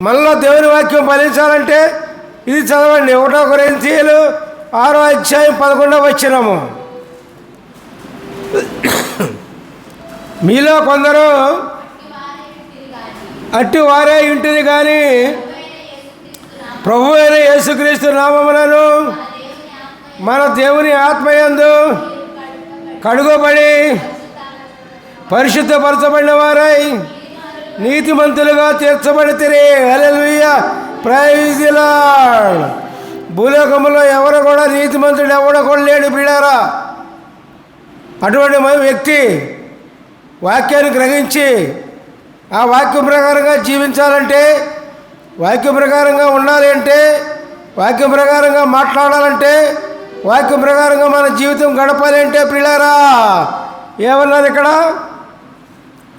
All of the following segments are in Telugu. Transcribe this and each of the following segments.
మనలో దేవుని వాక్యం ఫలించాలంటే ఇది చదవండి. ఒకటో కొరింథీయులు ఆరో అధ్యాయం పదకొండవ వచ్చినము మీలో కొందరు అట్టి వారే ఇంటిది కానీ ప్రభు అయిన యేసుక్రీస్తు నామములను మన దేవుని ఆత్మయందు కడుగబడి పరిశుద్ధపరచబడిన వారై నీతిమంతులుగా తీర్చబడితే హల్లెలూయ. ప్రైజ్ ది ఎవరు కూడా నీతిమంతుడు ఎవడ కూడా లేడు బిడారా అటువంటి వ్యక్తి వాక్యాన్ని గ్రహించి ఆ వాక్యం ప్రకారంగా జీవించాలంటే వాక్యం ప్రకారంగా ఉండాలి అంటే వాక్యం ప్రకారంగా మాట్లాడాలంటే వాక్యం ప్రకారంగా మన జీవితం గడపాలి అంటే పిల్లారా ఏమన్నారు ఇక్కడ?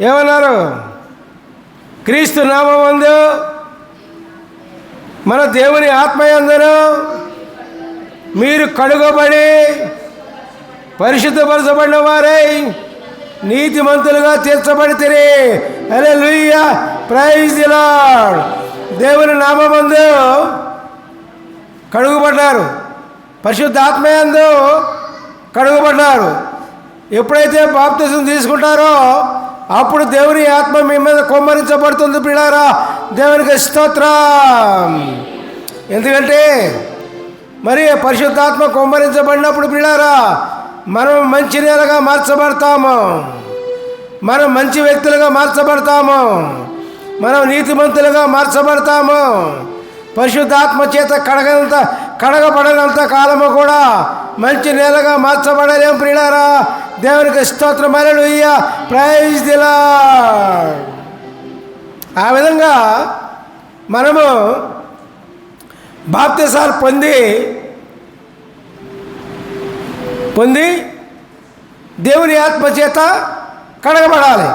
ఏమన్నారు? క్రీస్తు నామందు మన దేవుని ఆత్మయందును మీరు కడుగబడి పరిశుద్ధపరచబడిన వారై నీతిమంతులుగా తీర్చబడితే అరే లూయ ప్రైజ్ ది దేవుని నామందు కడుగుబడ్డారు. పరిశుద్ధ ఆత్మయందు కడుగుబడ్డారు. ఎప్పుడైతే బాప్తిజం తీసుకుంటారో అప్పుడు దేవుని ఆత్మ మీ మీద కొమ్మరించబడుతుంది పిల్లారా. దేవునికి స్తోత్రం. ఎందుకంటే మరి పరిశుద్ధాత్మ కొమ్మరించబడినప్పుడు పిల్లారా మనం మంచి నేలగా మార్చబడతాము. మనం మంచి వ్యక్తులుగా మార్చబడతాము. మనం నీతిమంతులుగా మార్చబడతాము. పరిశుద్ధాత్మ చేత కడగనంత కడగబడనంత కాలము కూడా మంచి నేలగా మార్చబడలేం ప్రియులారా. దేవునికి స్తోత్రం అలలుయ్య ప్రైజ్ దిలా ఆ విధంగా మనము బాప్తిసాలు పొంది పొంది దేవుని ఆత్మ చేత కడగబడాలి.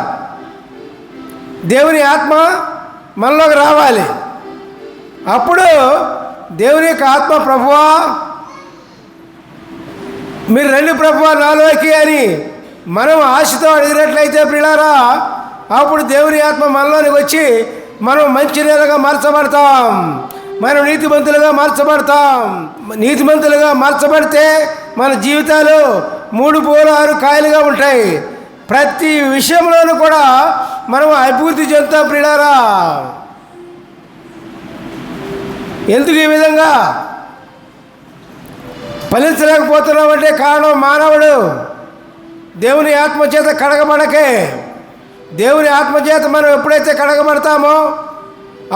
దేవుని ఆత్మ మనలోకి రావాలి. అప్పుడు దేవుని యొక్క ఆత్మ ప్రభువా మీరు రండి ప్రభువా నాలోకి అని మనం ఆశతో అడిగినట్లయితే ప్రిలారా అప్పుడు దేవుని ఆత్మ మనలోనికి వచ్చి మనం మంచి నేలగా మార్చబడతాం మనం నీతిమంతులుగా మార్చబడతాం. నీతిమంతులుగా మార్చబడితే మన జీవితాలు మూడు పూలు ఆరు కాయలుగా ఉంటాయి. ప్రతి విషయంలోనూ కూడా మనం అభివృద్ధి చెందుతాం ప్రిలారా. ఎందుకు ఈ విధంగా ఫలించలేకపోతున్నామంటే కారణం మానవుడు. దేవుని ఆత్మచేత కడగబడకే. దేవుని ఆత్మచేత మనం ఎప్పుడైతే కడగబడతామో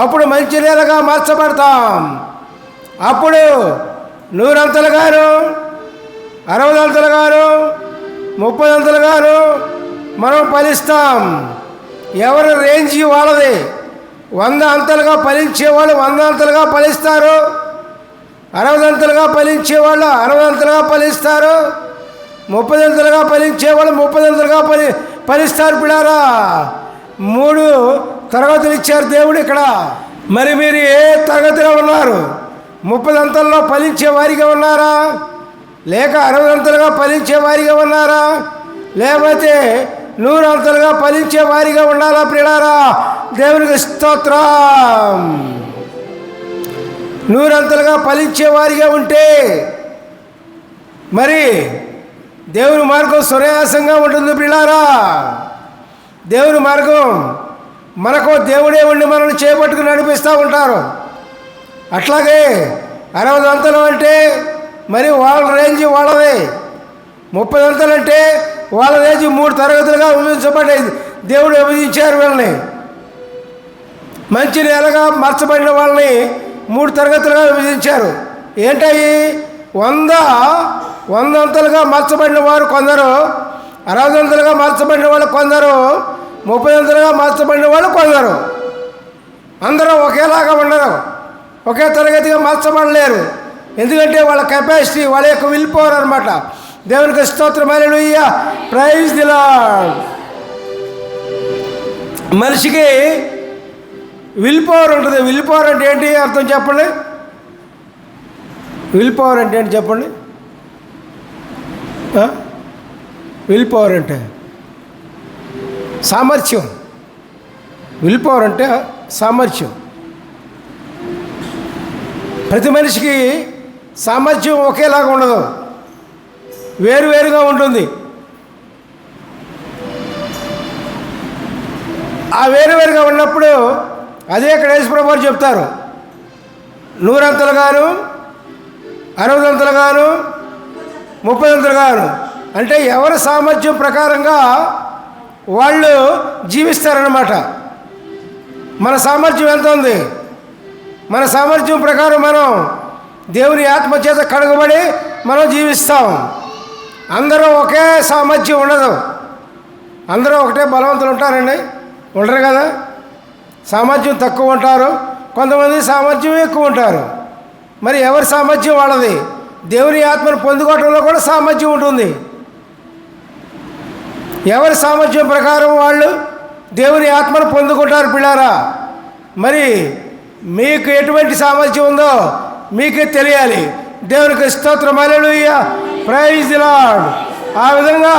అప్పుడు మంచి నేలగా మార్చబడతాం. అప్పుడు నూరంతలుగాను అరవదంతలుగాను ముప్పదంతలుగాను మనం ఫలిస్తాం. ఎవరి రేంజ్ వాళ్ళది. వంద అంతలుగా ఫలించేవాళ్ళు వంద అంతలుగా ఫలిస్తారు. అరవదంతలుగా ఫలించేవాళ్ళు అరవదంతలుగా ఫలిస్తారు. ముప్పదంతలుగా ఫలించేవాళ్ళు ముప్పదంతలుగా ఫలి ఫలిస్తారు పిడారా మూడు తరగతులు ఇచ్చారు దేవుడు ఇక్కడ. మరి మీరు ఏ తరగతిలో ఉన్నారు? ముప్పదంతల్లో ఫలించే వారిగా ఉన్నారా? లేక అరవదంతలుగా ఫలించే వారిగా ఉన్నారా? లేకపోతే నూరంతలుగా ఫలించే వారిగా ఉండాలా ప్రిడారా దేవునికి స్తోత్రం. నూరంతలుగా ఫలించే వారిగా ఉంటే మరి దేవుని మార్గం సునాయాసంగా ఉంటుంది పిల్లారా దేవుని మార్గం మనకు దేవుడే ఉండి మనల్ని చేపట్టుకుని నడిపిస్తూ ఉంటారు. అట్లాగే అరవై అంతలు అంటే మరి వాళ్ళ రేంజ్ వాళ్ళదే. ముప్పై అంతలు అంటే వాళ్ళ రేంజ్ మూడు తరగతులుగా విభజించబడేది దేవుడు విభజించారు వీళ్ళని. మంచి నేలగా మార్చబడిన వాళ్ళని మూడు తరగతులుగా విభజించారు. ఏంటవి వంద వందంతలుగా మార్చబడిన వారు కొందరు అరవై అరవదంతలుగా మార్చబడిన వాళ్ళు కొందరు ముప్పై అంతలుగా మార్చబడిన వాళ్ళు కొందరు. అందరూ ఒకేలాగా ఉండరు. ఒకే తరగతిగా మార్చబడలేరు. ఎందుకంటే వాళ్ళ కెపాసిటీ వాళ్ళ యొక్క విల్ పవర్ అనమాట దేవునికి స్తోత్రమైన ప్రైజ్ దిలా మనిషికి విల్ పవర్ ఉంటుంది. విల్ పవర్ అంటే ఏంటి? అర్థం చెప్పండి. విల్ పవర్ అంటే ఏంటి చెప్పండి? విల్ పవర్ అంటే సామర్థ్యం. విల్ పవర్ అంటే సామర్థ్యం. ప్రతి మనిషికి సామర్థ్యం ఒకేలాగా ఉండదు. వేరువేరుగా ఉంటుంది. ఆ వేరువేరుగా ఉన్నప్పుడు అదే ఇక్కడ యేసుప్రభు వారు చెప్తారు. నూరంతలు గాను అరవదంతలు గాను ముప్పై అంతలు గాను. అంటే ఎవరి సామర్థ్యం ప్రకారంగా వాళ్ళు జీవిస్తారన్నమాట. మన సామర్థ్యం ఎంత ఉంది? మన సామర్థ్యం ప్రకారం మనం దేవుని ఆత్మ చేత కడగబడి మనం జీవిస్తాం. అందరూ ఒకే సామర్థ్యం ఉండదు. అందరూ ఒకటే బలవంతులు ఉంటారండి. ఉండరు కదా? సామర్థ్యం తక్కువ ఉంటారు. కొంతమంది సామర్థ్యం ఎక్కువ ఉంటారు. మరి ఎవరి సామర్థ్యం వాళ్ళది? దేవుని ఆత్మను పొందుకోవటంలో కూడా సామర్థ్యం ఉంటుంది. ఎవరి సామర్థ్యం ప్రకారం వాళ్ళు దేవుని ఆత్మను పొందుకుంటారు పిల్లారా? మరి మీకు ఎటువంటి సామర్థ్యం ఉందో మీకే తెలియాలి. దేవునికి స్తోత్రం. అలెలుయ్యా ప్రైజ్ లాడ్ ఆ విధంగా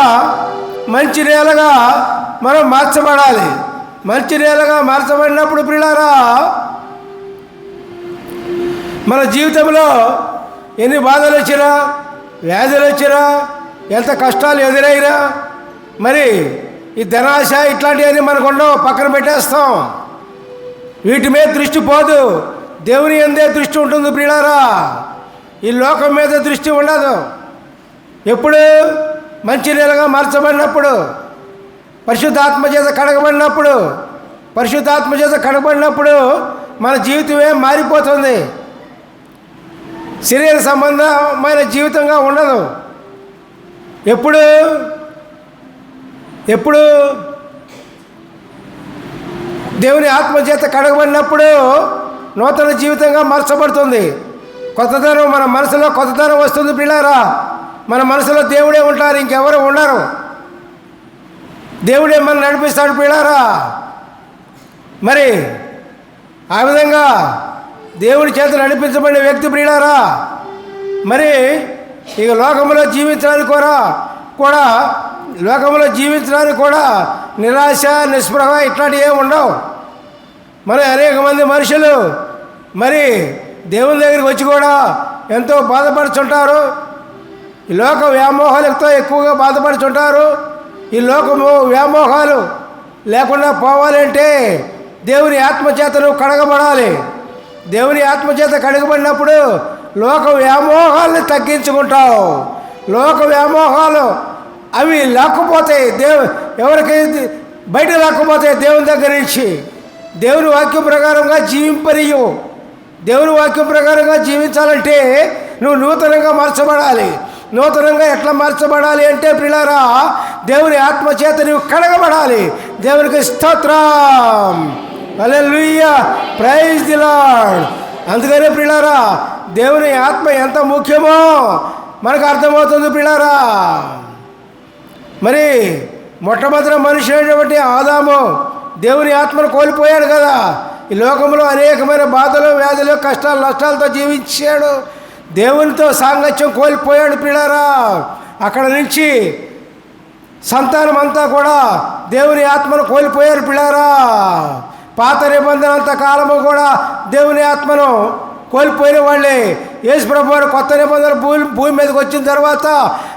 మంచి నేలగా మనం మార్చబడాలి. మంచి నేలగా మార్చబడినప్పుడు పిల్లారా మన జీవితంలో ఎన్ని బాధలు వచ్చినా వ్యాధులు వచ్చినా ఎంత కష్టాలు ఎదురైనా మరి ఈ ధనాశ ఇట్లాంటివన్నీ మనకు ఉండవు పక్కన పెట్టేస్తాం. వీటి మీద దృష్టి పోదు. దేవుని ఎందే దృష్టి ఉంటుంది ప్రియులారా. ఈ లోకం మీద దృష్టి ఉండదు. ఎప్పుడు మంచి నీళ్ళగా మార్చబడినప్పుడు పరిశుద్ధాత్మ చేత కడగబడినప్పుడు పరిశుద్ధాత్మ చేత కడగబడినప్పుడు మన జీవితమే మారిపోతుంది. శరీర సంబంధమైన జీవితంగా ఉండదు. ఎప్పుడు ఎప్పుడు దేవుని ఆత్మచేత కడగబడినప్పుడు నూతన జీవితంగా మార్చబడుతుంది. కొత్తదనం మన మనసులో కొత్తదనం వస్తుంది పిల్లారా మన మనసులో దేవుడే ఉంటారు ఇంకెవరు ఉండరు. దేవుడే మనం నడిపిస్తాడు పిల్లారా. మరి ఆ విధంగా దేవుడి చేత నడిపించబడిన వ్యక్తి ప్రియులారా మరి ఇక లోకంలో జీవించడానికి కూడా కూడా లోకంలో జీవించడానికి కూడా నిరాశ నిస్పృహ ఇట్లాంటివి ఏమి ఉండవు. మరి అనేక మంది మనుషులు మరి దేవుని దగ్గరికి వచ్చి కూడా ఎంతో బాధపడుచుంటారు. ఈ లోక వ్యామోహాలతో ఎక్కువగా బాధపడుచుంటారు. ఈ లోకము వ్యామోహాలు లేకుండా పోవాలంటే దేవుని ఆత్మచేతను కడగబడాలి. దేవుని ఆత్మచేత కడగబడినప్పుడు లోక వ్యామోహాలను తగ్గించుకుంటావు. లోక వ్యామోహాలు అవి లాక్కుపోతాయి దేవు ఎవరికి బయట లేకపోతే దేవుని దగ్గర నుంచి దేవుని వాక్యం ప్రకారంగా జీవింపరియు దేవుని వాక్యం ప్రకారంగా జీవించాలంటే నువ్వు నూతనంగా మార్చబడాలి. నూతనంగా ఎట్లా మార్చబడాలి అంటే పిల్లారా దేవుని ఆత్మచేత నువ్వు కడగబడాలి. దేవునికి స్తోత్రం. లూయ ప్రైజ్ దిలాడ్ అందుకనే పిల్లారా దేవుని ఆత్మ ఎంత ముఖ్యమో మనకు అర్థమవుతుంది పిల్లారా మరి మొట్టమొదటి మనిషి అయినటువంటి ఆదాము దేవుని ఆత్మను కోల్పోయాడు కదా. ఈ లోకంలో అనేకమైన బాధలు వ్యాధులు కష్టాలు నష్టాలతో జీవించాడు. దేవునితో సాంగత్యం కోల్పోయాడు పిల్లరా అక్కడ నుంచి సంతానం అంతా కూడా దేవుని ఆత్మను కోల్పోయారు పిల్లరా పాత నిబంధన అంత కాలము కూడా దేవుని ఆత్మను కోల్పోయిన వాళ్ళే. యేసు ప్రభు వారు కొత్త నిబంధన భూమి భూమి మీదకి వచ్చిన తర్వాత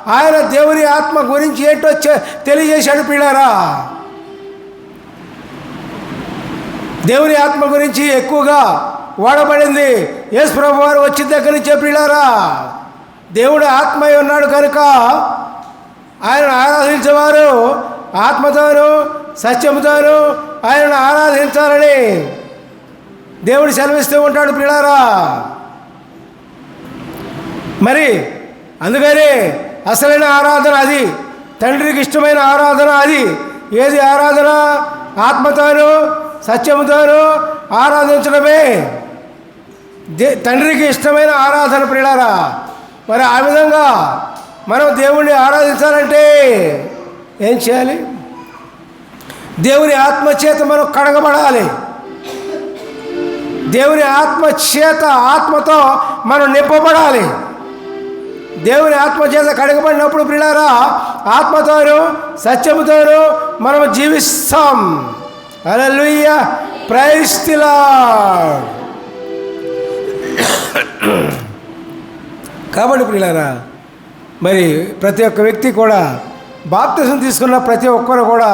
ఆయన దేవుని ఆత్మ గురించి ఏంటో తెలియజేశాడు పిల్లారా దేవుని ఆత్మ గురించి ఎక్కువగా వాడబడింది. యేసు ప్రభు వారు వచ్చిన దగ్గర నుంచి పిల్లారా దేవుడు ఆత్మ అయి ఉన్నాడు కనుక ఆయన ఆరాధించేవారు ఆత్మతోను సత్యముతోను ఆయనను ఆరాధించాలని దేవుడు సెలవిస్తూ ఉంటాడు పిల్లారా మరి అందుకని అసలైన ఆరాధన అది తండ్రికి ఇష్టమైన ఆరాధన అది. ఏది ఆరాధన? ఆత్మతోను సత్యముతోను ఆరాధించడమే. తండ్రికి ఇష్టమైన ఆరాధన ప్రియులారా మరి ఆ విధంగా మనం దేవుణ్ణి ఆరాధించాలంటే ఏం చేయాలి? దేవుని ఆత్మచేత మనం కడగబడాలి. దేవుని ఆత్మచేత ఆత్మతో మనం నింపబడాలి. దేవుని ఆత్మచేత కడగబడినప్పుడు ప్రియులారా ఆత్మతోను సత్యముతోను మనం జీవిస్తాం. అలలుయ్య ప్రైస్తిలా కాబట్టి పిల్లరా మరి ప్రతి ఒక్క వ్యక్తి కూడా బాప్తిజం తీసుకున్న ప్రతి ఒక్కరు కూడా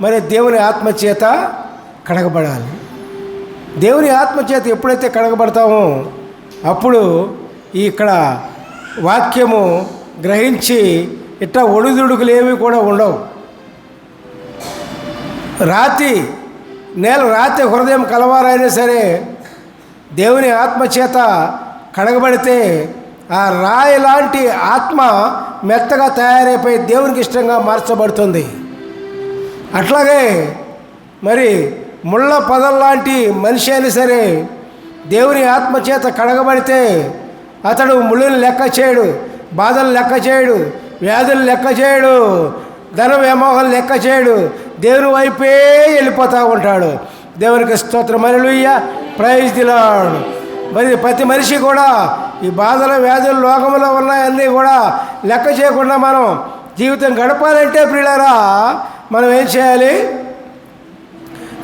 మరి దేవుని ఆత్మచేత కడగబడాలి. దేవుని ఆత్మచేత ఎప్పుడైతే కడగబడతామో అప్పుడు ఇక్కడ వాక్యము గ్రహించి ఇట్లా ఒడిదుడుకులు ఏమీ కూడా ఉండవు. రాతి నేల రాతి హృదయం కలవారైనా సరే దేవుని ఆత్మచేత కడగబడితే ఆ రాయి లాంటి ఆత్మ మెత్తగా తయారైపోయి దేవునికి ఇష్టంగా మార్చబడుతుంది. అట్లాగే మరి ముళ్ళ పదం లాంటి మనిషి అయినా సరే దేవుని ఆత్మచేత కడగబడితే అతడు ముళ్ళని లెక్క చేయడు బాధలు లెక్క చేయడు వ్యాధులు లెక్క చేయడు ధన వ్యామోహం లెక్క చేయడు దేవుని వైపే వెళ్ళిపోతూ ఉంటాడు. దేవునికి స్తోత్రం. మరలుయ్య ప్రైజ్ దిలాడు మరి ప్రతి మనిషి కూడా ఈ బాధలు వ్యాధులు లోకంలో ఉన్నాయన్నీ కూడా లెక్క చేయకుండా మనం జీవితం గడపాలంటే ప్రియులారా మనం ఏం చేయాలి?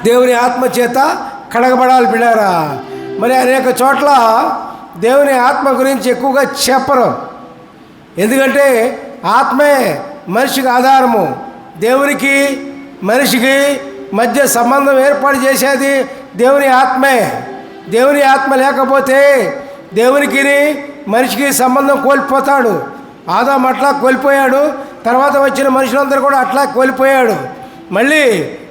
దేవుని ఆత్మ చేత కడగబడాలి బిడారా మరి అనేక చోట్ల దేవుని ఆత్మ గురించి ఎక్కువగా చెప్పరు. ఎందుకంటే ఆత్మే మనిషికి ఆధారము. దేవునికి మనిషికి మధ్య సంబంధం ఏర్పాటు చేసేది దేవుని ఆత్మే. దేవుని ఆత్మ లేకపోతే దేవునికి మనిషికి సంబంధం కోల్పోతాడు. ఆదాం అట్లా కోల్పోయాడు తర్వాత వచ్చిన మనుషులందరూ కూడా అట్లా కోల్పోయాడు. మళ్ళీ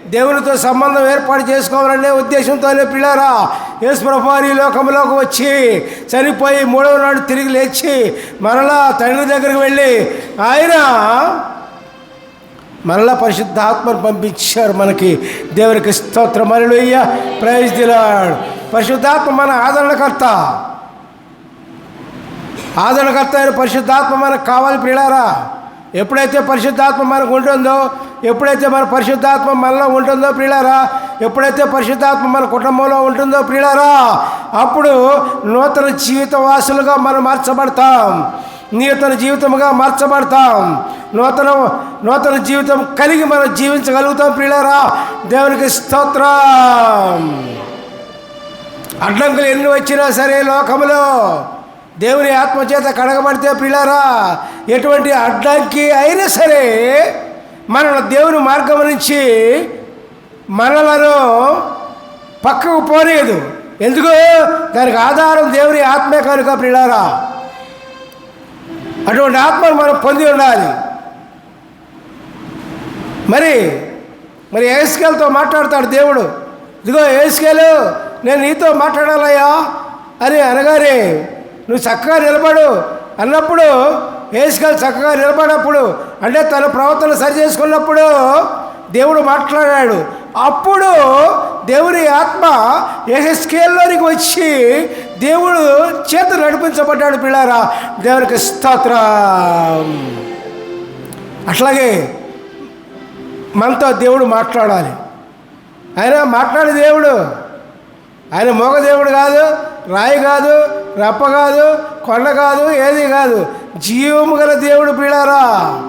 దేవునితో సంబంధం ఏర్పాటు చేసుకోవాలనే ఉద్దేశంతోనే పిల్లారా యేసుప్రభారి లోకంలోకి వచ్చి చనిపోయి మూడవ నాడు తిరిగి లేచి మరలా తండ్రి దగ్గరికి వెళ్ళి ఆయన మరలా పరిశుద్ధాత్మను పంపించారు మనకి. దేవునికి స్తోత్రం. మరలుయ్య ప్రైజ్ దిలాడు పరిశుద్ధాత్మ మన ఆదరణకర్త. ఆదరణకర్త అయిన పరిశుద్ధాత్మ మనకు కావాలి ప్రియులారా. ఎప్పుడైతే పరిశుద్ధాత్మ మనకు ఉంటుందో ఎప్పుడైతే మన పరిశుద్ధాత్మ మనలో ఉంటుందో ప్రియులారా ఎప్పుడైతే పరిశుద్ధాత్మ మన కుటుంబంలో ఉంటుందో ప్రియులారా అప్పుడు నూతన జీవిత వాసులుగా మనం మార్చబడతాం. నూతన జీవితముగా మార్చబడతాం. నూతన నూతన జీవితం కలిగి మనం జీవించగలుగుతాం ప్రియులారా. దేవునికి స్తోత్రం. అడ్డంకులు ఎన్ని వచ్చినా సరే లోకంలో దేవుని ఆత్మచేత కడగబడితే పిల్లరా ఎటువంటి అడ్డంకి అయినా సరే మన దేవుని మార్గం నుంచి మనలను పక్కకు పోలేదు ఎందుకు? దానికి ఆధారం దేవుని ఆత్మే కనుక పిల్లారా అటువంటి ఆత్మను మనం పొంది ఉండాలి. మరి మరి ఏస్కేల్తో మాట్లాడతాడు దేవుడు. ఇదిగో ఏస్కేలు నేను నీతో మాట్లాడాలయ్యా అని అనగానే నువ్వు చక్కగా నిలబడు. అన్నప్పుడు ఏసుకేలు చక్కగా నిలబడినప్పుడు అంటే తన ప్రవర్తన సరి చేసుకున్నప్పుడు దేవుడు మాట్లాడాడు. అప్పుడు దేవుని ఆత్మ ఏహెస్కేల్లోనికి వచ్చి దేవుడు చేత నడిపించబడ్డాడు పిల్లారా. దేవునికి స్తోత్రం. అట్లాగే మనతో దేవుడు మాట్లాడాలి. ఆయన మాట్లాడే దేవుడు ఆయన మొగ దేవుడు కాదు రాయి కాదు రప్ప కాదు కొండ కాదు ఏది కాదు. జీవము గల దేవుడు పిల్లారా.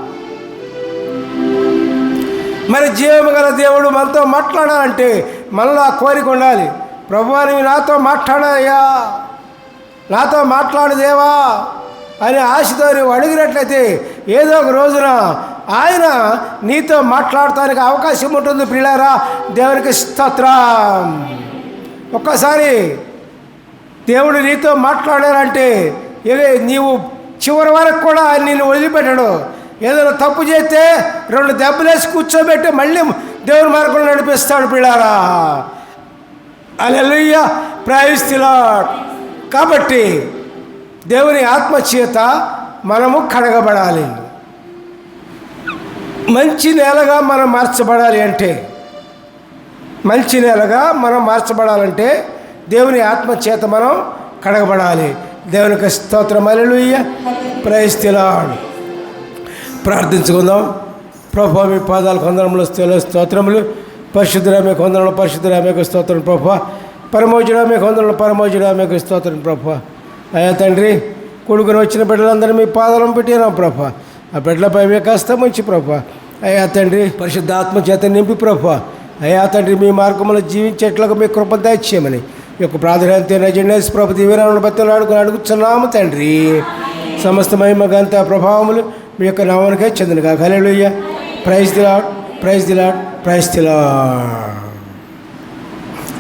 మరి జీవము గల దేవుడు మనతో మాట్లాడాలంటే మనలో ఆ కోరిక ఉండాలి. ప్రభు నీవు నాతో మాట్లాడాయా నాతో మాట్లాడదేవా అని ఆశతో నువ్వు అడిగినట్లయితే ఏదో ఒక రోజున ఆయన నీతో మాట్లాడటానికి అవకాశం ఉంటుంది పిల్లారా దేవునికి స్తోత్రం. ఒక్కసారి దేవుడు నీతో మాట్లాడారంటే ఇక నీవు చివరి వరకు కూడా ఆయన నిన్ను వదిలిపెట్టడు. ఏదైనా తప్పు చేస్తే రెండు దెబ్బలేసి కూర్చోబెట్టి మళ్ళీ దేవుని మార్గంలో నడిపిస్తాడు పిల్లారా. అలెలుయ్య ప్రాయిస్తులా కాబట్టి దేవుని ఆత్మచేత మనము కడగబడాలి. మంచి నేలగా మనం మార్చబడాలి అంటే మంచి నేలగా మనం మార్చబడాలంటే దేవుని ఆత్మచేత మనం కడగబడాలి. దేవునికి స్తోత్రం. అలెలుయ్య ప్రయస్తిలాడు ప్రార్థించుకుందాం. ప్రభా మీ పాదాలు కొందరంలో స్థిల స్తోత్రములు. పరిశుద్ధురామే కొందరంలో పరిశుద్ధురామేకు స్తోత్రం ప్రభా. పరమోజురామే కొందరంలో పరమోజురామేకు స్తోత్రం ప్రభా. అయ్యా తండ్రి కొడుకుని వచ్చిన బిడ్డలందరూ మీ పాదాలను పెట్టినాం ప్రభా. ఆ బిడ్డలపై మీ కష్టం వచ్చి ప్రభా. అయ్యా తండ్రి పరిశుద్ధాత్మ చేత నింపి ప్రభా. అయ్యా తండ్రి మీ మార్గంలో జీవించేట్లకు మీ కృప దయచేయమని. యొక్క ప్రాధాన్యత నజనేసి ప్రభు దివ్యనామను బతులు అడుగుని అడుగుతున్నాము తండ్రి. సమస్త మహిమ గంత ప్రభావములు మీ యొక్క నామానికే చెందినగా. Hallelujah praise the Lord praise the Lord praise the Lord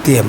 తీయం